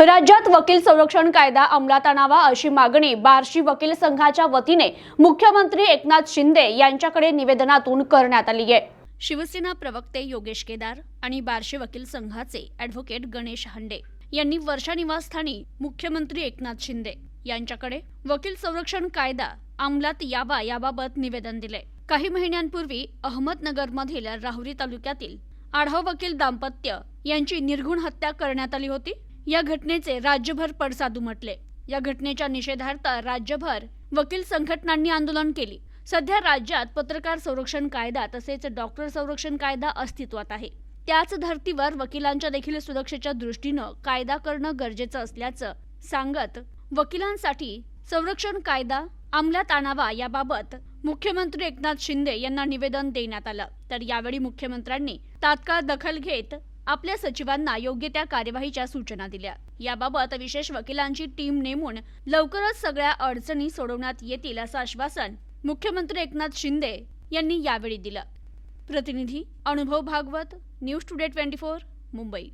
राज्यात वकील संरक्षण कायदा अंमलात आणावा अशी मागणी बार्शी वकील संघाच्या वतीने मुख्यमंत्री एकनाथ शिंदे यांच्याकडे निवेदनातून करण्यात आली आहे. शिवसेना प्रवक्ते योगेश केदार आणि बार्शी वकील संघाचे ॲडव्होकेट गणेश हंडे यांनी वर्षा निवासस्थानी मुख्यमंत्री एकनाथ शिंदे यांच्याकडे वकील संरक्षण कायदा अंमलात यावा याबाबत निवेदन दिले. काही महिन्यांपूर्वी अहमदनगरमधील राहुरी तालुक्यातील आढाव वकील दाम्पत्य यांची निर्घुण हत्या करण्यात आली होती. या घटनेचे राज्यभर पडसाद उमटले. या घटनेच्या निषेधार्थ राज्यभर वकील संघटनांनी आंदोलन केली. सध्या राज्यात पत्रकार संरक्षण कायदा तसेच डॉक्टर संरक्षण कायदा अस्तित्वात आहे. त्याच धर्तीवर वकिलांच्या देखील सुरक्षेच्या दृष्टीनं कायदा करणं गरजेचं असल्याचं सांगत वकिलांसाठी संरक्षण कायदा अंमलात आणावा याबाबत मुख्यमंत्री एकनाथ शिंदे यांना निवेदन देण्यात आलं. तर यावेळी मुख्यमंत्र्यांनी तात्काळ दखल घेत आपल्या सचिवांना योग्य त्या कार्यवाहीच्या सूचना दिल्या. याबाबत विशेष वकिलांची टीम नेमून लवकरच सगळ्या अडचणी सोडवण्यात येतील असं आश्वासन मुख्यमंत्री एकनाथ शिंदे यांनी यावेळी दिलं. प्रतिनिधी Anubhav Bhagwat news today twenty four Mumbai.